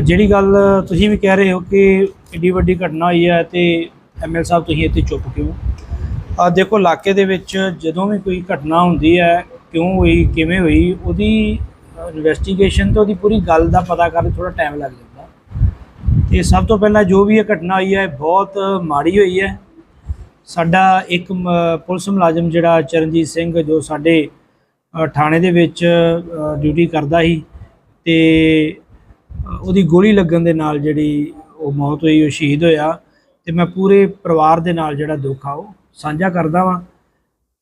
ਜਿਹੜੀ ਗੱਲ ਤੁਸੀਂ ਵੀ ਕਹਿ ਰਹੇ ਹੋ ਕਿ ਏਡੀ ਵੱਡੀ ਘਟਨਾ ਹੋਈ ਹੈ ਤੇ ਐਮਐਲ ਸਾਹਿਬ ਤੁਸੀਂ ਇੱਥੇ ਚੁੱਪ ਕਿਉਂ? ਆ ਦੇਖੋ, ਇਲਾਕੇ ਦੇ ਵਿੱਚ ਜਦੋਂ ਵੀ ਕੋਈ ਘਟਨਾ ਹੁੰਦੀ ਹੈ, ਕਿਉਂ ਹੋਈ, ਕਿਵੇਂ ਹੋਈ, ਉਹਦੀ ਇਨਵੈਸਟੀਗੇਸ਼ਨ ਤੇ ਉਹਦੀ ਪੂਰੀ ਗੱਲ ਦਾ ਪਤਾ ਕਰਨ ਥੋੜਾ ਟਾਈਮ ਲੱਗ ਜਾਂਦਾ। ਤੇ ਸਭ ਤੋਂ ਪਹਿਲਾਂ ਜੋ ਵੀ ਇਹ ਘਟਨਾ ਹੋਈ ਹੈ ਬਹੁਤ ਮਾੜੀ ਹੋਈ ਹੈ। ਸਾਡਾ ਇੱਕ ਪੁਲਿਸ ਮੁਲਾਜ਼ਮ ਜਿਹੜਾ ਚਰਨਜੀਤ ਸਿੰਘ, ਜੋ ਸਾਡੇ ਥਾਣੇ ਦੇ ਵਿੱਚ ਡਿਊਟੀ ਕਰਦਾ ਸੀ ਤੇ ਉਹਦੀ ਗੋਲੀ ਲੱਗਣ ਦੇ ਨਾਲ ਜਿਹੜੀ ਉਹ ਮੌਤ ਹੋਈ, ਉਹ ਸ਼ਹੀਦ ਹੋਇਆ ਤੇ ਮੈਂ ਪੂਰੇ ਪਰਿਵਾਰ ਦੇ ਨਾਲ ਜਿਹੜਾ ਦੁੱਖ ਆ ਉਹ ਸਾਂਝਾ ਕਰਦਾ ਵਾਂ।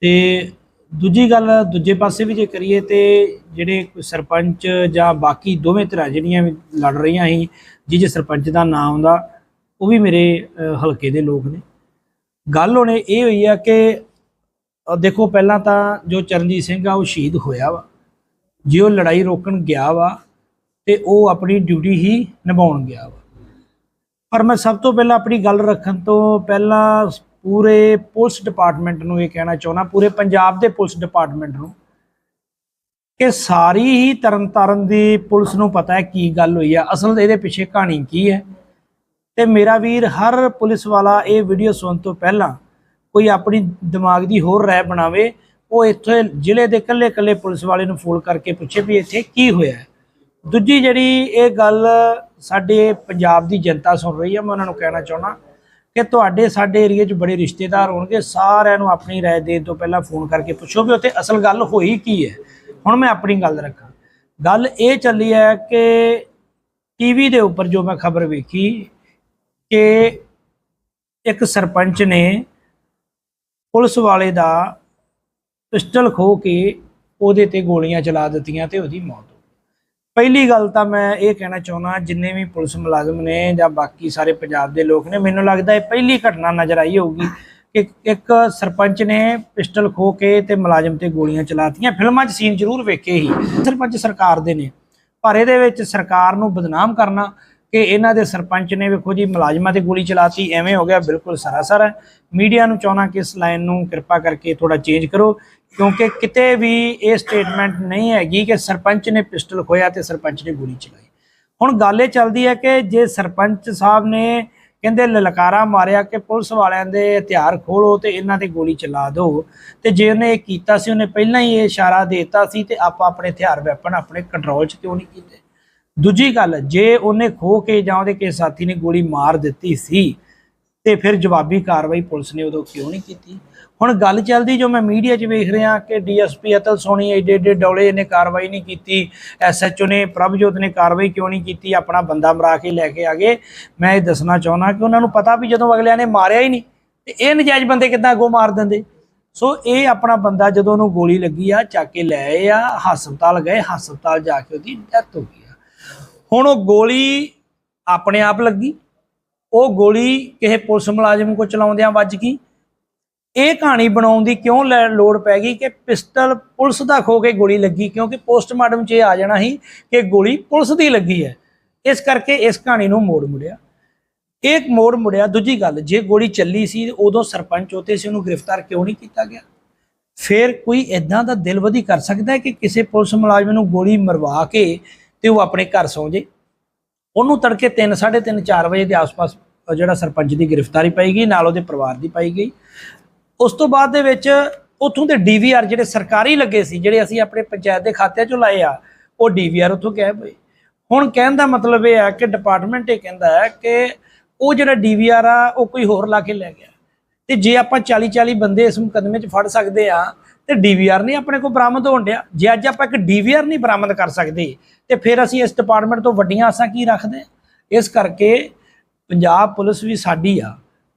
ਤੇ ਦੂਜੀ ਗੱਲ ਦੂਜੇ ਪਾਸੇ ਵੀ ਜੇ ਕਰੀਏ ਤੇ ਜਿਹੜੇ ਸਰਪੰਚ ਜਾਂ ਬਾਕੀ ਦੋਵੇਂ ਧਿਰਾਂ ਜਿਹੜੀਆਂ ਵੀ ਲੜ ਰਹੀਆਂ ਸੀ ਜਿਹਦੇ ਸਰਪੰਚ ਦਾ ਨਾਮ ਆਉਂਦਾ, ਉਹ ਵੀ ਮੇਰੇ ਹਲਕੇ ਦੇ ਲੋਕ ਨੇ। ਗੱਲ ਹੁਣੇ ਇਹ ਹੋਈ ਆ ਕਿ ਦੇਖੋ ਪਹਿਲਾਂ ਤਾਂ ਜੋ ਚਰਨਜੀਤ ਸਿੰਘ ਆ ਉਹ ਸ਼ਹੀਦ ਹੋਇਆ ਵਾ। ਜੇ ਉਹ ਲੜਾਈ ਰੋਕਣ ਗਿਆ ਵਾ ਤੇ ਉਹ ਆਪਣੀ ਡਿਊਟੀ ਹੀ ਨਿਭਾਉਣ ਗਿਆ ਵਾ। ਪਰ ਮੈਂ ਸਭ ਤੋਂ ਪਹਿਲਾਂ ਆਪਣੀ ਗੱਲ ਰੱਖਣ ਤੋਂ ਪਹਿਲਾਂ ਪੂਰੇ ਪੁਲਿਸ ਡਿਪਾਰਟਮੈਂਟ ਨੂੰ ਇਹ ਕਹਿਣਾ ਚਾਹੁੰਦਾ, ਪੂਰੇ ਪੰਜਾਬ ਦੇ ਪੁਲਿਸ ਡਿਪਾਰਟਮੈਂਟ ਨੂੰ ਕਿ ਸਾਰੀ ਹੀ ਤਰਨਤਾਰਨ ਦੀ ਪੁਲਿਸ ਨੂੰ ਪਤਾ ਹੈ ਕੀ ਗੱਲ ਹੋਈ ਆ। ਅਸਲ ਇਹਦੇ ਪਿੱਛੇ ਕਹਾਣੀ ਕੀ ਹੈ? ਤੇ ਮੇਰਾ ਵੀਰ ਹਰ ਪੁਲਿਸ ਵਾਲਾ ਇਹ ਵੀਡੀਓ ਸੁਣਨ ਤੋਂ ਪਹਿਲਾਂ ਕੋਈ ਆਪਣੀ ਦਿਮਾਗ ਦੀ ਹੋਰ ਰਾਏ ਬਣਾਵੇ, ਉਹ ਇੱਥੇ ਜ਼ਿਲ੍ਹੇ ਦੇ ਇਕੱਲੇ ਇਕੱਲੇ ਪੁਲਿਸ ਵਾਲੇ ਨੂੰ ਫੋਨ ਕਰਕੇ ਪੁੱਛੇ ਵੀ ਇੱਥੇ ਕੀ ਹੋਇਆ ਹੈ। ਦੂਜੀ ਜਿਹੜੀ ਇਹ ਗੱਲ ਸਾਡੇ ਪੰਜਾਬ ਦੀ ਜਨਤਾ ਸੁਣ ਰਹੀ ਹੈ ਮੈਂ ਉਹਨਾਂ ਨੂੰ ਕਹਿਣਾ ਚਾਹੁੰਦਾ ਕਿ ਤੁਹਾਡੇ ਸਾਡੇ ਏਰੀਏ 'ਚ ਬੜੇ ਰਿਸ਼ਤੇਦਾਰ ਹੋਣਗੇ, ਸਾਰਿਆਂ ਨੂੰ ਆਪਣੀ ਰਾਏ ਦੇਣ ਤੋਂ ਪਹਿਲਾਂ ਫੋਨ ਕਰਕੇ ਪੁੱਛੋ ਵੀ ਉੱਥੇ ਅਸਲ ਗੱਲ ਹੋਈ ਕੀ ਹੈ। ਹੁਣ ਮੈਂ ਆਪਣੀ ਗੱਲ ਰੱਖਾਂ। ਗੱਲ ਇਹ ਚੱਲੀ ਹੈ ਕਿ ਟੀਵੀ ਦੇ ਉੱਪਰ ਜੋ ਮੈਂ ਖਬਰ ਵੇਖੀ ਕਿ ਇੱਕ ਸਰਪੰਚ ਨੇ ਪੁਲਿਸ ਵਾਲੇ ਦਾ ਪਿਸਟਲ ਖੋ ਕੇ ਉਹਦੇ ਤੇ ਗੋਲੀਆਂ ਚਲਾ ਦਿੱਤੀਆਂ ਤੇ ਉਹਦੀ ਮੌਤ ਪਹਿਲੀ ਗੱਲ ਤਾਂ ਮੈਂ ਇਹ ਕਹਿਣਾ ਚਾਹੁੰਦਾ ਜਿੰਨੇ ਵੀ ਪੁਲਿਸ ਮੁਲਾਜ਼ਮ ਨੇ ਜਾਂ ਬਾਕੀ ਸਾਰੇ ਪੰਜਾਬ ਦੇ ਲੋਕ ਨੇ, ਮੈਨੂੰ ਲੱਗਦਾ ਇਹ ਪਹਿਲੀ ਘਟਨਾ ਨਜ਼ਰ ਆਈ ਹੋਊਗੀ ਕਿ ਇੱਕ ਸਰਪੰਚ ਨੇ ਪਿਸਟਲ ਖੋ ਕੇ ਤੇ ਮੁਲਾਜ਼ਮ ਤੇ ਗੋਲੀਆਂ ਚਲਾਤੀਆਂ। ਫਿਲਮਾਂ 'ਚ ਸੀਨ ਜ਼ਰੂਰ ਵੇਖੇ ਹੀ ਸਰਪੰਚ ਸਰਕਾਰ ਦੇ ਨੇ। ਪਰ ਇਹਦੇ ਵਿੱਚ ਸਰਕਾਰ ਨੂੰ ਬਦਨਾਮ ਕਰਨਾ ਕਿ ਇਹਨਾਂ ਦੇ ਸਰਪੰਚ ਨੇ ਵੇਖੋ ਜੀ ਮੁਲਾਜ਼ਮਾਂ ਤੇ ਗੋਲੀ ਚਲਾਤੀ, ਐਵੇਂ ਹੋ ਗਿਆ, ਬਿਲਕੁਲ ਸਰਾਸਰ ਹੈ। ਮੀਡੀਆ ਨੂੰ ਚਾਹਣਾ ਕਿ ਇਸ ਲਾਈਨ ਨੂੰ ਕਿਰਪਾ ਕਰਕੇ ਥੋੜਾ ਚੇਂਜ ਕਰੋ, ਕਿਉਂਕਿ ਕਿਤੇ ਵੀ ਇਹ ਸਟੇਟਮੈਂਟ ਨਹੀਂ ਹੈਗੀ ਕਿ ਸਰਪੰਚ ਨੇ ਪਿਸਟਲ ਖੋਇਆ ਤੇ ਸਰਪੰਚ ਨੇ ਗੋਲੀ ਚਲਾਈ। ਹੁਣ ਗੱਲ ਇਹ ਚੱਲਦੀ ਹੈ ਕਿ ਜੇ ਸਰਪੰਚ ਸਾਹਿਬ ਨੇ ਕਹਿੰਦੇ ਲਲਕਾਰਾ ਮਾਰਿਆ ਕਿ ਪੁਲਿਸ ਵਾਲਿਆਂ ਦੇ ਹਥਿਆਰ ਖੋਲੋ ਤੇ ਇਹਨਾਂ ਤੇ ਗੋਲੀ ਚਲਾ ਦਿਓ ਤੇ ਜੇ ਉਹਨੇ ਇਹ ਕੀਤਾ ਸੀ, ਉਹਨੇ ਪਹਿਲਾਂ ਹੀ ਇਹ ਇਸ਼ਾਰਾ ਦੇਤਾ ਸੀ ਤੇ ਆਪਾਂ ਆਪਣੇ ਹਥਿਆਰ ਵੈਪਨ ਆਪਣੇ ਕੰਟਰੋਲ 'ਚ ਕਿਉਂ ਨਹੀਂ ਕੀਤੇ? ਦੂਜੀ ਗੱਲ, ਜੇ ਉਹਨੇ ਖੋ ਕੇ ਜਾਂ ਉਹਦੇ ਕਿਸੇ ਸਾਥੀ ਨੇ ਗੋਲੀ ਮਾਰ ਦਿੱਤੀ ਸੀ, ਤੇ ਫਿਰ ਜਵਾਬੀ ਕਾਰਵਾਈ ਪੁਲਿਸ ਨੇ ਉਦੋਂ ਕਿਉਂ ਨਹੀਂ ਕੀਤੀ? ਹੁਣ ਗੱਲ ਚੱਲਦੀ ਜੋ ਮੈਂ ਮੀਡੀਆ 'ਚ ਵੇਖ ਰਿਹਾ ਕਿ ਡੀਐਸਪੀ ਅਤਲ ਸੋਣੀ ਏਡੇ ਏਡੇ ਡੌਲੇ ਨੇ ਕਾਰਵਾਈ ਨਹੀਂ ਕੀਤੀ, ਐਸਐਚਓ ਨੇ, ਪ੍ਰਭਜੋਤ ਨੇ ਕਾਰਵਾਈ ਕਿਉਂ ਨਹੀਂ ਕੀਤੀ, ਆਪਣਾ ਬੰਦਾ ਮਰਾ ਕੇ ਲੈ ਕੇ ਆ ਗਏ। ਮੈਂ ਇਹ ਦੱਸਣਾ ਚਾਹੁੰਦਾ ਕਿ ਉਹਨਾਂ ਨੂੰ ਪਤਾ ਵੀ ਜਦੋਂ ਅਗਲਿਆਂ ਨੇ ਮਾਰਿਆ ਹੀ ਨਹੀਂ, ਤੇ ਇਹ ਨਜਾਇਜ਼ ਬੰਦੇ ਕਿੱਦਾਂ ਅੱਗੋਂ ਮਾਰ ਦਿੰਦੇ? ਸੋ ਇਹ ਆਪਣਾ ਬੰਦਾ ਜਦੋਂ ਉਹਨੂੰ ਗੋਲੀ ਲੱਗੀ ਆ, ਚੱਕ ਕੇ ਲੈ ਆ, ਹਸਪਤਾਲ ਗਏ, ਹਸਪਤਾਲ ਜਾ ਕੇ ਉਹਦੀ ਡੈਥ ਹੋ ਗਈ। ਹੁਣ ਉਹ ਗੋਲੀ ਆਪਣੇ ਆਪ ਲੱਗੀ। ਉਹ ਗੋਲੀ ਕਿਸੇ ਪੁਲਿਸ ਮੁਲਾਜ਼ਮ ਕੋ ਚਲਾਉਂਦਿਆਂ ਵੱਜ ਗਈ। ਇਹ ਕਹਾਣੀ ਬਣਾਉਣ ਦੀ ਕਿਉਂ ਲੈ- ਲੋੜ ਪੈ ਗਈ ਕਿ ਪਿਸਟਲ ਪੁਲਿਸ ਦਾ ਖੋ ਕੇ ਗੋਲੀ ਲੱਗੀ, ਕਿਉਂਕਿ ਪੋਸਟਮਾਰਟਮ 'ਚ ਇਹ ਆ ਜਾਣਾ ਸੀ ਕਿ ਗੋਲੀ ਪੁਲਿਸ ਦੀ ਲੱਗੀ ਹੈ। ਇਸ ਕਰਕੇ ਇਸ ਕਹਾਣੀ ਨੂੰ ਮੋੜ ਮੁੜਿਆ। ਇੱਕ ਮੋੜ ਮੁੜਿਆ। ਦੂਜੀ ਗੱਲ, ਜੇ ਗੋਲੀ ਚੱਲੀ ਸੀ ਉਦੋਂ ਸਰਪੰਚ ਉਤੇ ਸੀ, ਉਹਨੂੰ ਗ੍ਰਿਫਤਾਰ ਕਿਉਂ ਨਹੀਂ ਕੀਤਾ ਗਿਆ? ਫਿਰ ਕੋਈ ਇਦਾਂ ਦਾ ਦਿਲਵਦੀ ਕਰ ਸਕਦਾ ਹੈ ਕਿ ਕਿਸੇ ਪੁਲਿਸ ਮੁਲਾਜ਼ਮ ਨੂੰ ਗੋਲੀ ਮਰਵਾ ਕੇ ਤੇ ਉਹ ਆਪਣੇ ਘਰ ਸੌਂ ਜੇ। ਉਹਨੂੰ ਤੜਕੇ 3 3:30 4 ਵਜੇ ਦੇ ਆਸ-ਪਾਸ ਜਿਹੜਾ ਸਰਪੰਚ ਦੀ ਗ੍ਰਿਫਤਾਰੀ ਪਾਈ ਗਈ ਨਾਲ ਉਹਦੇ ਪਰਿਵਾਰ ਦੀ ਪਾਈ ਗਈ ਉਸ ਤੋਂ ਬਾਅਦ ਦੇ ਵਿੱਚ ਉੱਥੋਂ ਦੇ ਡੀਵੀਆਰ ਜਿਹੜੇ ਸਰਕਾਰੀ ਲੱਗੇ ਸੀ, ਜਿਹੜੇ ਅਸੀਂ ਆਪਣੇ ਪੰਚਾਇਤ ਦੇ ਖਾਤਿਆਂ ਚੋਂ ਲਾਏ ਆ, ਉਹ ਡੀਵੀਆਰ ਉੱਥੋਂ ਗਾਇਬ ਹੋਏ ਹੁਣ ਕਹਿਣ ਦਾ ਮਤਲਬ ਇਹ ਆ ਕਿ ਡਿਪਾਰਟਮੈਂਟ ਇਹ ਕਹਿੰਦਾ ਹੈ ਕਿ ਉਹ ਜਿਹੜਾ ਡੀਵੀਆਰ ਆ, ਉਹ ਕੋਈ ਹੋਰ ਲਾ ਕੇ ਲੈ ਗਿਆ। ਤੇ ਜੇ ਆਪਾਂ 40 40 ਬੰਦੇ ਇਸ ਮੁਕਦਮੇ 'ਚ ਫੜ ਸਕਦੇ ਆ ਤੇ ਡੀਵੀਆਰ ਨਹੀਂ ਆਪਣੇ ਕੋਲ ਬਰਾਮਦ ਹੋਣ ਡਿਆ। ਜੇ ਅੱਜ ਆਪਾਂ ਇੱਕ ਡੀਵੀਆਰ ਨਹੀਂ ਬਰਾਮਦ ਕਰ ਸਕਦੇ, ਤੇ ਫਿਰ ਅਸੀਂ ਇਸ ਡਿਪਾਰਟਮੈਂਟ ਤੋਂ ਵੱਡੀਆਂ ਆਸਾਂ ਕੀ ਰੱਖਦੇ ਹਾਂ? ਇਸ ਕਰਕੇ ਪੰਜਾਬ ਪੁਲਿਸ ਵੀ ਸਾਡੀ ਆ,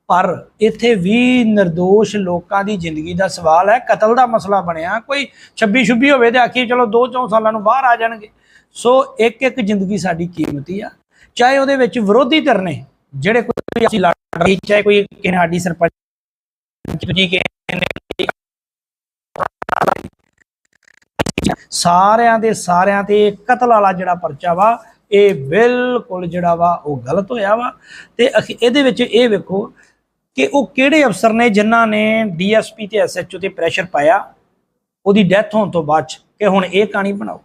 ਪਰ ਇੱਥੇ ਵੀ નિર્ਦੋਸ਼ ਲੋਕਾਂ ਦੀ ਜ਼ਿੰਦਗੀ ਦਾ ਸਵਾਲ ਹੈ। ਕਤਲ ਦਾ ਮਸਲਾ ਬਣਿਆ, ਕੋਈ 26 ਛੁੱਬੀ ਹੋਵੇ ਤੇ ਆਖੀ ਚਲੋ 2-4 ਸਾਲਾਂ ਨੂੰ ਬਾਹਰ ਆ ਜਾਣਗੇ। ਸੋ ਇੱਕ ਇੱਕ ਜ਼ਿੰਦਗੀ ਸਾਡੀ ਕੀਮਤੀ ਆ। ਚਾਹੇ ਉਹਦੇ ਵਿੱਚ ਵਿਰੋਧੀ ਧਿਰ ਨੇ, ਜਿਹੜੇ ਕੋਈ ਅਸੀਂ ਲੜ ਰਹੀ ਚਾਹੇ ਕੋਈ ਕਿਸੇ ਸਾਡੀ ਸਰਪੰਚ ਜੀ ਕਿਸੇ ਨੇ ਸਾਰਿਆਂ ਦੇ ਸਾਰਿਆਂ ਤੇ ਕਤਲ ਵਾਲਾ ਜਿਹੜਾ ਪਰਚਾ ਵਾ, ਇਹ ਬਿਲਕੁਲ ਜਿਹੜਾ ਵਾ, ਉਹ ਗਲਤ ਹੋਇਆ ਵਾ। ਤੇ ਅਖੀ- ਇਹਦੇ ਵਿੱਚ ਇਹ ਵੇਖੋ ਕਿ ਉਹ ਕਿਹੜੇ ਅਫਸਰ ਨੇ ਜਿਨ੍ਹਾਂ ਨੇ ਡੀਐਸਪੀ ਤੇ ਐਸਐਚਓ ਤੇ ਪ੍ਰੈਸ਼ਰ ਪਾਇਆ, ਉਹਦੀ ਡੈਥ ਹੋਣ ਤੋਂ ਬਾਅਦ 'ਚ ਕਿ ਹੁਣ ਇਹ ਕਹਾਣੀ ਬਣਾਓ।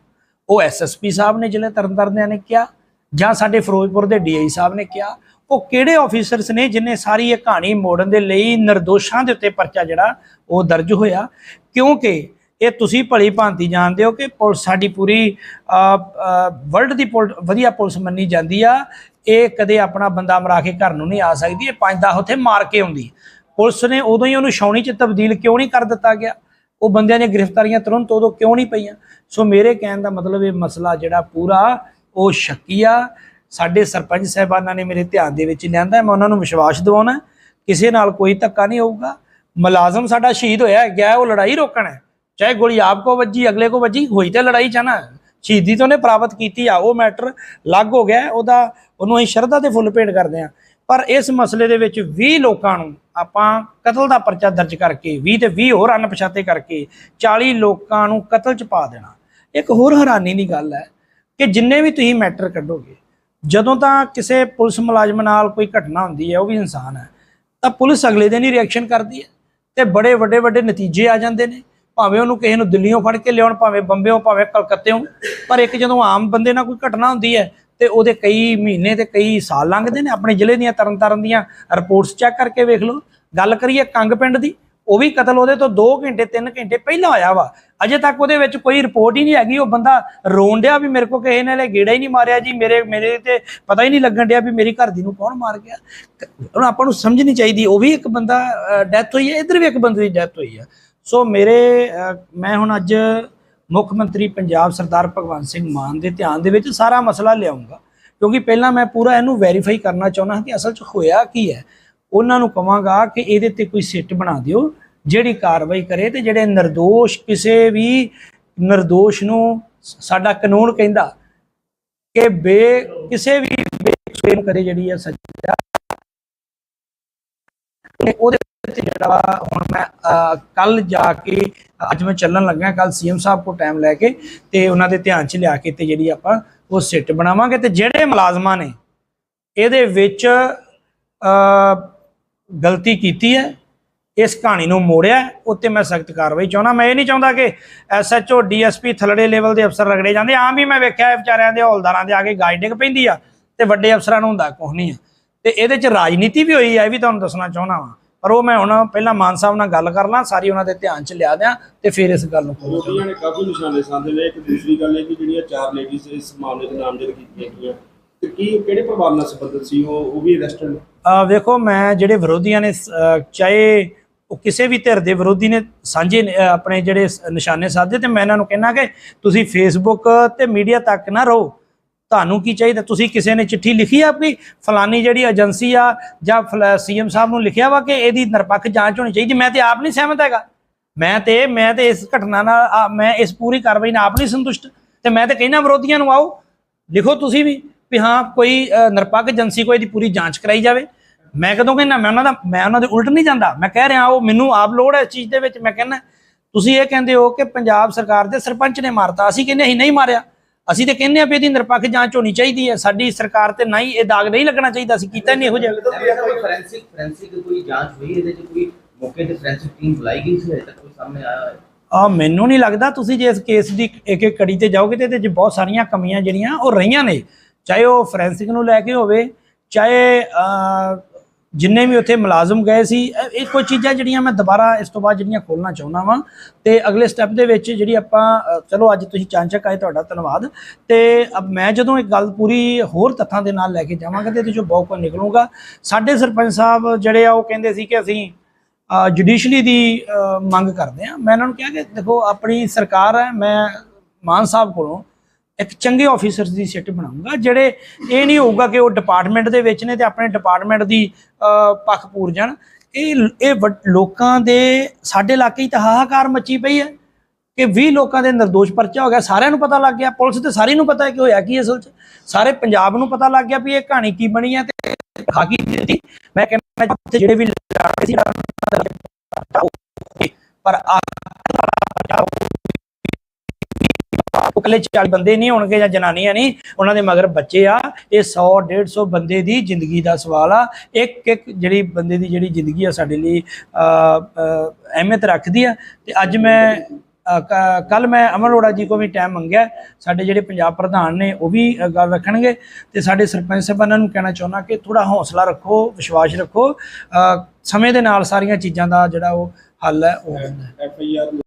ਉਹ ਐਸਐਸਪੀ ਸਾਹਿਬ ਨੇ ਜ਼ਿਲ੍ਹੇ ਤਰਨਤਾਰਨ ਨੇ ਕਿਹਾ, ਜਾਂ ਸਾਡੇ ਫਿਰੋਜ਼ਪੁਰ ਦੇ ਡੀਆਈ ਸਾਹਿਬ ਨੇ ਕਿਹਾ, ਉਹ ਕਿਹੜੇ ਆਫੀਸਰਸ ਨੇ ਜਿਨੇ ਸਾਰੀ ਇਹ ਕਹਾਣੀ ਮੋੜਨ ਦੇ ਲਈ ਨਿਰਦੋਸ਼ਾਂ ਦੇ ਉੱਤੇ ਪਰਚਾ ਜਿਹੜਾ, ਉਹ ਦਰਜ ਹੋਇਆ। ਕਿਉਂਕਿ ਇਹ ਤੁਸੀਂ ਭਲੀ ਭਾਂਤੀ ਜਾਣਦੇ ਹੋ ਕਿ ਪੁਲਿਸ ਸਾਡੀ ਪੂਰੀ ਵਰਲਡ ਦੀ ਪੁਲ- ਵਧੀਆ ਪੁਲਿਸ ਮੰਨੀ ਜਾਂਦੀ ਆ। ਇਹ ਕਦੇ ਆਪਣਾ ਬੰਦਾ ਮਰਾ ਕੇ ਘਰ ਨੂੰ ਨਹੀਂ ਆ ਸਕਦੀ, ਇਹ ਪੰਜ ਦਸ ਉੱਥੇ ਮਾਰ ਕੇ ਆਉਂਦੀ। ਪੁਲਿਸ ਨੇ ਉਦੋਂ ਹੀ ਉਹਨੂੰ ਛਾਉਣੀ ਚ ਤਬਦੀਲ ਕਿਉਂ ਨਹੀਂ ਕਰ ਦਿੱਤਾ ਗਿਆ? ਉਹ ਬੰਦਿਆਂ ਦੀਆਂ ਗ੍ਰਿਫਤਾਰੀਆਂ ਤੁਰੰਤ ਉਦੋਂ ਕਿਉਂ ਨਹੀਂ ਪਈਆਂ? ਸੋ ਮੇਰੇ ਕਹਿਣ ਦਾ ਮਤਲਬ ਇਹ ਮਸਲਾ ਜਿਹੜਾ ਪੂਰਾ, ਉਹ ਸ਼ੱਕੀ ਆ। ਸਾਡੇ ਸਰਪੰਚ ਸਾਹਿਬਾਨਾਂ ਨੇ ਮੇਰੇ ਧਿਆਨ ਦੇ ਵਿੱਚ ਲਿਆਂਦਾ, ਮੈਂ ਉਹਨਾਂ ਨੂੰ ਵਿਸ਼ਵਾਸ ਦਿਵਾਉਣਾ, ਕਿਸੇ ਨਾਲ ਕੋਈ ਧੱਕਾ ਨਹੀਂ ਹੋਊਗਾ। ਮੁਲਾਜ਼ਮ ਸਾਡਾ ਸ਼ਹੀਦ ਹੋਇਆ, ਗਿਆ, ਉਹ ਲੜਾਈ ਰੋਕਣ। ਹੈ ਚਾਹੇ ਗੋਲੀ ਆਪ ਕੋ ਵੱਜੀ, ਅਗਲੇ ਕੋ ਵੱਜੀ, ਹੋਈ ਤੇ ਲੜਾਈ ਚਾਹਨਾ ਸ਼ਹੀਦੀ ਤੋਂ ਨੇ ਪ੍ਰਾਪਤ ਕੀਤੀ ਆ, ਉਹ ਮੈਟਰ ਲੱਗ ਹੋ ਗਿਆ ਉਹਦਾ, ਉਹਨੂੰ ਅਸੀਂ ਸ਼ਰਧਾ ਦੇ ਫੁੱਲ ਭੇਟ ਕਰਦੇ ਆ ਪਰ ਇਸ ਮਸਲੇ ਦੇ ਵਿੱਚ 20 ਲੋਕਾਂ ਨੂੰ ਆਪਾਂ ਕਤਲ ਦਾ ਪਰਚਾ ਦਰਜ ਕਰਕੇ 20 ਤੇ 20 ਹੋਰ ਅਣਪਛਾਤੇ ਕਰਕੇ 40 ਲੋਕਾਂ ਨੂੰ ਕਤਲ ਚ ਪਾ ਦੇਣਾ। ਇੱਕ ਹੋਰ ਹੈਰਾਨੀ ਦੀ ਗੱਲ ਹੈ ਕਿ ਜਿੰਨੇ ਵੀ ਤੁਸੀਂ ਮੈਟਰ ਕੱਢੋਗੇ, ਜਦੋਂ ਤਾਂ ਕਿਸੇ ਪੁਲਿਸ ਮੁਲਾਜ਼ਮ ਨਾਲ ਕੋਈ ਘਟਨਾ ਹੁੰਦੀ ਹੈ, ਉਹ ਵੀ ਇਨਸਾਨ ਹੈ, ਤਾਂ ਪੁਲਿਸ ਅਗਲੇ ਦਿਨ ਹੀ ਰਿਐਕਸ਼ਨ ਕਰਦੀ ਹੈ ਤੇ ਬੜੇ ਵੱਡੇ ਵੱਡੇ ਨਤੀਜੇ ਆ ਜਾਂਦੇ ਨੇ। ਭਾਵੇਂ ਉਹਨੂੰ ਕਿਸੇ ਨੂੰ ਦਿੱਲੀੋਂ ਫੜ ਕੇ ਲਿਆਉਣ, ਭਾਵੇਂ ਬੰਬੇੋਂ, ਭਾਵੇਂ ਕਲਕੱਤੇੋਂ, ਪਰ ਇੱਕ ਜਦੋਂ ਆਮ ਬੰਦੇ ਨਾਲ ਕੋਈ ਘਟਨਾ ਹੁੰਦੀ ਹੈ ਤੇ ਉਹਦੇ ਕਈ ਮਹੀਨੇ ਤੇ ਕਈ ਸਾਲ ਲੰਘਦੇ ਨੇ ਆਪਣੇ ਜ਼ਿਲ੍ਹੇ ਦੀਆਂ ਤਰਨਤਾਰਨ ਦੀਆਂ ਰਿਪੋਰਟਸ ਚੈੱਕ ਕਰਕੇ ਵੇਖ ਲਓ। ਗੱਲ ਕਰੀਏ ਕੰਗ ਪਿੰਡ ਦੀ, ਉਹ ਵੀ ਕਤਲ ਉਹਦੇ ਤੋਂ 2 ਘੰਟੇ 3 ਘੰਟੇ ਪਹਿਲਾਂ ਹੋਇਆ ਵਾ। ਅਜੇ ਤੱਕ ਉਹਦੇ ਵਿੱਚ ਕੋਈ ਰਿਪੋਰਟ ਹੀ ਨਹੀਂ ਹੈਗੀ। ਉਹ ਬੰਦਾ ਰੋਣ ਡਿਆ ਵੀ ਮੇਰੇ ਕੋ ਕਿਸੇ ਨੇ ਗੇੜਾ ਹੀ ਨਹੀਂ ਮਾਰਿਆ ਜੀ। ਮੇਰੇ ਮੇਰੇ ਤੇ ਪਤਾ ਹੀ ਨਹੀਂ ਲੱਗਣ ਡਿਆ ਵੀ ਮੇਰੀ ਘਰ ਦੀ ਨੂੰ ਕੌਣ ਮਾਰ ਗਿਆ। ਹੁਣ ਆਪਾਂ ਨੂੰ ਸਮਝਣੀ ਚਾਹੀਦੀ, ਉਹ ਵੀ ਇੱਕ ਬੰਦਾ ਡੈਥ ਹੋਈ ਹੈ, ਇੱਧਰ ਵੀ ਇੱਕ ਬੰਦੇ ਦੀ ਡੈਥ ਹੋਈ ਹੈ। ਸੋ ਮੇਰੇ ਮੈਂ ਹੁਣ ਅੱਜ ਮੁੱਖ ਮੰਤਰੀ ਪੰਜਾਬ ਸਰਦਾਰ ਭਗਵੰਤ ਸਿੰਘ ਮਾਨ ਦੇ ਧਿਆਨ ਦੇ ਵਿੱਚ ਸਾਰਾ ਮਸਲਾ ਲਿਆਉਂਗਾ ਕਿਉਂਕਿ ਪਹਿਲਾਂ ਮੈਂ ਪੂਰਾ ਇਹਨੂੰ ਵੈਰੀਫਾਈ ਕਰਨਾ ਚਾਹੁੰਦਾ ਹਾਂ ਕਿ ਅਸਲ 'ਚ ਹੋਇਆ ਕੀ ਹੈ। ਉਹਨਾਂ ਨੂੰ ਕਹਾਂਗਾ ਕਿ ਇਹਦੇ ਤੇ ਕੋਈ ਸਿੱਟ ਬਣਾ ਦਿਓ, ਜਿਹੜੀ ਕਾਰਵਾਈ ਕਰੇ ਤੇ ਜਿਹੜੇ ਨਿਰਦੋਸ਼ ਕਿਸੇ ਵੀ ਨਿਰਦੋਸ਼ ਨੂੰ ਸਾਡਾ ਕਾਨੂੰਨ ਕਹਿੰਦਾ ਕਿ ਬੇ, ਕਿਸੇ ਵੀ ਬੇਕਸੂਰ ਕਰੇ ਜਿਹੜੀ ਹੈ ਸੱਚਾ। ਉਹਦੇ ਜਿਹੜਾ ਵਾ ਹੁਣ ਮੈਂ ਕੱਲ ਜਾ ਕੇ ਅੱਜ ਮੈਂ ਚੱਲਣ ਲੱਗਾ ਕੱਲ ਸੀਐਮ ਸਾਹਿਬ ਕੋ ਟਾਈਮ ਲੈ ਕੇ ਤੇ ਉਹਨਾਂ ਦੇ ਧਿਆਨ 'ਚ ਲਿਆ ਕੇ ਤੇ ਜਿਹੜੀ ਆਪਾਂ ਉਹ ਸਿੱਟ ਬਣਾਵਾਂਗੇ ਤੇ ਜਿਹੜੇ ਮੁਲਾਜ਼ਮਾਂ ਨੇ ਇਹਦੇ ਵਿੱਚ ਗਲਤੀ ਕੀਤੀ ਹੈ ਇਸ ਕਹਾਣੀ ਨੂੰ ਮੋੜਿਆ ਹੈ, ਉੱਤੇ ਮੈਂ ਸਖਤ ਕਾਰਵਾਈ ਚਾਹੁੰਦਾ। ਮੈਂ ਇਹ ਨਹੀਂ ਚਾਹੁੰਦਾ ਕਿ ਐਸਐਚਓ ਡੀਐਸਪੀ ਥਲੜੇ ਲੈਵਲ ਦੇ ਅਫਸਰ ਰਗੜੇ ਜਾਂਦੇ। ਆਮ ਵੀ ਮੈਂ ਵੇਖਿਆ ਵਿਚਾਰਿਆਂ ਦੇ ਹੌਲਦਾਰਾਂ ਦੇ ਆ ਕੇ ਗਾਈਡਿੰਗ ਪੈਂਦੀ ਆ ਤੇ ਵੱਡੇ ਅਫਸਰਾਂ ਨੂੰ ਹੁੰਦਾ ਕੁਛ ਨਹੀਂ ਆ। ਤੇ ਇਹਦੇ ਚ ਰਾਜਨੀਤੀ ਵੀ ਹੋਈ ਹੈ ਇਹ ਵੀ ਤੁਹਾਨੂੰ ਦੱਸਣਾ ਚਾਹੁੰਦਾ ਵਾਂ। ਪਰ ਉਹ ਮੈਂ ਹੁਣ ਪਹਿਲਾਂ ਮਾਨ ਸਾਹਿਬ ਨਾਲ ਗੱਲ ਕਰ ਲਾਂ ਸਾਰੀ ਉਹਨਾਂ ਦੇ ਧਿਆਨ ਚ ਲਿਆ ਦਿਆਂ ਤੇ ਫਿਰ ਇਸ ਗੱਲ ਨੂੰ ਕਰੋ ਰੋਟੀਆਂ ਨੇ ਕਾਫੀ ਨਿਸ਼ਾਨੇ ਸਾਧੇ ਨੇ ਇੱਕ ਦੂਸਰੀ ਗੱਲ ਇਹ ਕਿ ਜਿਹੜੀਆਂ ਚਾਰ ਲੇਡੀਜ਼ ਇਸ ਮਾਮਲੇ 'ਚ ਨਾਮਜ਼ਦ ਕੀਤੀਆਂ ਗਈਆਂ ਤੇ ਕੀ ਕਿਹੜੇ ਪਰਿਵਾਰ ਨਾਲ ਸੰਬੰਧਿਤ ਸੀ? ਉਹ ਉਹ ਵੀ ਅਰੈਸਟਡ ਅਹ ਵੇਖੋ ਮੈਂ ਜਿਹੜੇ ਵਿਰੋਧੀਆਂ ਨੇ ਚਾਹੇ ਉਹ ਕਿਸੇ ਵੀ ਧਿਰ ਦੇ ਵਿਰੋਧੀ ਨੇ ਸਾਂਝੇ ਆਪਣੇ ਜਿਹੜੇ ਨਿਸ਼ਾਨੇ ਸਾਧੇ ਤੇ ਮੈਂ ਇਹਨਾਂ ਨੂੰ ਕਹਿਣਾ ਕਿ ਤੁਸੀਂ ਫੇਸਬੁੱਕ ਤੇ ਮੀਡੀਆ ਤੱਕ ਨਾ ਰਹੋ। ਤੁਹਾਨੂੰ ਕੀ ਚਾਹੀਦਾ? ਤੁਸੀਂ ਕਿਸੇ ਨੇ ਚਿੱਠੀ ਲਿਖੀ ਆ ਵੀ ਫਲਾਨੀ ਜਿਹੜੀ ਏਜੰਸੀ ਆ ਜਾਂ ਸੀਐਮ ਸਾਹਿਬ ਨੂੰ ਲਿਖਿਆ ਵਾ ਕਿ ਇਹਦੀ ਨਿਰਪੱਖ ਜਾਂਚ ਹੋਣੀ ਚਾਹੀਦੀ? ਮੈਂ ਤੇ ਆਪ ਨਹੀਂ ਸਹਿਮਤ ਹੈਗਾ। ਮੈਂ ਤੇ ਮੈਂ ਤੇ ਇਸ ਘਟਨਾ ਨਾਲ, ਆ- ਮੈਂ ਇਸ ਪੂਰੀ ਕਾਰਵਾਈ ਨਾਲ ਆਪ ਨਹੀਂ ਸੰਤੁਸ਼ਟ। ਤੇ ਮੈਂ ਤੇ ਕਹਿੰਦਾ ਵਿਰੋਧੀਆਂ ਨੂੰ ਆਓ, ਲਿਖੋ ਤੁਸੀਂ ਵੀ ਵੀ ਹਾਂ, ਕੋਈ ਨਿਰਪੱਖ ਏਜੰਸੀ ਕੋਈ ਦੀ ਪੂਰੀ ਜਾਂਚ ਕਰਾਈ ਜਾਵੇ। ਮੈਂ ਕਦੋਂ ਕਹਿੰਦਾ, ਮੈਂ ਉਹਨਾਂ ਦਾ, ਮੈਂ ਉਹਨਾਂ ਦੇ ਉਲਟ ਨਹੀਂ ਜਾਂਦਾ। ਮੈਂ ਕਹਿ ਰਿਹਾ, ਉਹ ਮੈਨੂੰ ਆਪ ਲੋੜ ਹੈ ਇਸ ਚੀਜ਼ ਦੇ ਵਿੱਚ, ਮੈਂ ਕਹਿੰਦਾ, ਤੁਸੀਂ ਇਹ ਕਹਿੰਦੇ ਹੋ ਕਿ ਪੰਜਾਬ ਸਰਕਾਰ ਦੇ ਸਰਪੰਚ ਨੇ ਮਾਰਤਾ, ਅਸੀਂ ਕਹਿੰਦੇ ਅਸੀਂ ਨਹੀਂ ਮਾਰਿਆ। ਅਸੀਂ ਤੇ ਕਹਿੰਦੇ ਆ ਵੀ ਇਹਦੀ ਨਿਰਪੱਖ ਜਾਂਚ ਹੋਣੀ ਚਾਹੀਦੀ ਹੈ। ਸਾਡੀ ਸਰਕਾਰ ਤੇ ਨਹੀਂ ਇਹ ਦਾਗ ਨਹੀਂ ਲੱਗਣਾ ਚਾਹੀਦਾ। ਅਸੀਂ ਕੀਤਾ ਨਹੀਂ ਇਹੋ ਜਿਹਾ। ਕੋਈ ਫੋਰੈਂਸਿਕ ਫੋਰੈਂਸਿਕ ਕੋਈ ਜਾਂਚ ਹੋਈ ਇਹਦੇ ਚ ਕੋਈ ਮੌਕੇ ਤੇ ਫੋਰੈਂਸਿਕ ਟੀਮ ਬੁਲਾਈ ਗਈ ਸੀ? ਹਜੇ ਤੱਕ ਕੋਈ ਸਾਹਮਣੇ ਆਇਆ ਹੈ ਆ ਮੈਨੂੰ ਨਹੀਂ ਲੱਗਦਾ। ਤੁਸੀਂ ਜੇ ਇਸ ਕੇਸ ਦੀ ਇੱਕ ਇੱਕ ਕੜੀ ਤੇ ਜਾਓਗੇ ਤੇ ਇਹਦੇ 'ਚ ਬਹੁਤ ਸਾਰੀਆਂ ਕਮੀਆਂ ਜਿਹੜੀਆਂ ਉਹ ਰਹੀਆਂ ਨੇ। ਚਾਹੇ ਉਹ ਫੋਰੈਂਸਿਕ ਨੂੰ ਲੈ ਕੇ ਹੋਵੇ ਚਾਹੇ ਜਿੰਨੇ ਵੀ ਉੱਥੇ ਮੁਲਾਜ਼ਮ ਗਏ ਸੀ, ਇਹ ਕੋਈ ਚੀਜ਼ਾਂ ਜਿਹੜੀਆਂ ਮੈਂ ਦੁਬਾਰਾ ਇਸ ਤੋਂ ਬਾਅਦ ਜਿਹੜੀਆਂ ਖੋਲਣਾ ਚਾਹੁੰਦਾ ਵਾਂ। ਤੇ ਅਗਲੇ ਸਟੈਪ ਦੇ ਵਿੱਚ ਜਿਹੜੀ ਆਪਾਂ ਚਲੋ ਅੱਜ ਤੁਸੀਂ ਚਾਂਚਕ ਆਏ, ਤੁਹਾਡਾ ਧੰਨਵਾਦ। ਤੇ ਅਬ ਮੈਂ ਜਦੋਂ ਇੱਕ ਗੱਲ ਪੂਰੀ ਹੋਰ ਤੱਥਾਂ ਦੇ ਨਾਲ ਲੈ ਕੇ ਜਾਵਾਂਗਾ, ਤੇ ਇਹਦੇ ਚੋਂ ਬਹੁਤ ਕੁਝ ਨਿਕਲੂਗਾ। ਸਾਡੇ ਸਰਪੰਚ ਸਾਹਿਬ ਜਿਹੜੇ ਆ, ਉਹ ਕਹਿੰਦੇ ਸੀ ਕਿ ਅਸੀਂ ਜੁਡੀਸ਼ਲੀ ਦੀ ਮੰਗ ਕਰਦੇ ਆ ਮੈਂ ਇਹਨਾਂ ਨੂੰ ਕਿਹਾ ਕਿ ਦੇਖੋ, ਆਪਣੀ ਸਰਕਾਰ ਹੈ, ਮੈਂ ਮਾਨ ਸਾਹਿਬ ਕੋਲੋਂ ਇੱਕ ਚੰਗੇ ਆਫੀਸਰਸ ਦੀ ਸਿੱਟ ਬਣਾਉਂਗਾ, ਜਿਹੜੇ ਇਹ ਨਹੀਂ ਹੋਊਗਾ ਕਿ ਉਹ ਡਿਪਾਰਟਮੈਂਟ ਦੇ ਵਿੱਚ ਨੇ ਤੇ ਆਪਣੇ ਡਿਪਾਰਟਮੈਂਟ ਦੀ ਪੱਖ ਪੂਰ ਜਾਣ। ਇਹ ਇਹ ਲੋਕਾਂ ਦੇ, ਸਾਡੇ ਇਲਾਕੇ 'ਚ ਤਾਂ ਹਾਹਾਕਾਰ ਮੱਚੀ ਪਈ ਹੈ ਕਿ 20 ਲੋਕਾਂ ਦੇ ਨਿਰਦੋਸ਼ ਪਰਚਾ ਹੋ ਗਿਆ। ਸਾਰਿਆਂ ਨੂੰ ਪਤਾ ਲੱਗ ਗਿਆ, ਪੁਲਿਸ ਤੇ ਸਾਰੀ ਨੂੰ ਪਤਾ ਹੈ ਕਿ ਹੋਇਆ ਕੀ ਅਸਲ 'ਚ। ਸਾਰੇ ਪੰਜਾਬ ਨੂੰ ਪਤਾ ਲੱਗ ਗਿਆ ਵੀ ਇਹ ਕਹਾਣੀ ਕੀ ਬਣੀ ਹੈ ਤੇ ਖਾ ਦਿੱਤੀ। ਮੈਂ ਕਹਿੰਦਾ ਜਿਹੜੇ ਵੀ ਲੜਾਏ ਸੀ ਪਰ ਆ ਉਹ ਇਕੱਲੇ 40 ਬੰਦੇ ਨਹੀਂ ਹੋਣਗੇ ਜਾਂ ਜਨਾਨੀਆਂ ਨਹੀਂ, ਉਹਨਾਂ ਦੇ ਮਗਰ ਬੱਚੇ ਆ। ਇਹ 100 150 ਬੰਦੇ ਦੀ ਜ਼ਿੰਦਗੀ ਦਾ ਸਵਾਲ ਆ। ਇੱਕ ਇੱਕ ਜਿਹੜੀ ਬੰਦੇ ਦੀ ਜਿਹੜੀ ਜ਼ਿੰਦਗੀ ਆ ਸਾਡੇ ਲਈ ਅਹਿਮੀਅਤ ਰੱਖਦੀ ਆ। ਤੇ ਅੱਜ ਮੈਂ ਕੱਲ ਮੈਂ ਅਮਰ ਅਰੋੜਾ ਜੀ ਕੋ ਵੀ ਟਾਈਮ ਮੰਗਿਆ। ਸਾਡੇ ਜਿਹੜੇ ਪੰਜਾਬ ਪ੍ਰਧਾਨ ਨੇ, ਉਹ ਵੀ ਗੱਲ ਰੱਖਣਗੇ। ਤੇ ਸਾਡੇ ਸਰਪੰਚ ਸਾਹਿਬਾਨਾਂ ਨੂੰ ਕਹਿਣਾ ਚਾਹੁੰਦਾ ਕਿ ਥੋੜਾ ਹੌਸਲਾ ਰੱਖੋ, ਵਿਸ਼ਵਾਸ ਰੱਖੋ। ਸਮੇਂ ਦੇ ਨਾਲ ਸਾਰੀਆਂ ਚੀਜ਼ਾਂ ਦਾ ਜਿਹੜਾ ਉਹ ਹੱਲ ਹੈ, ਉਹ ਹੁੰਦਾ ਹੈ।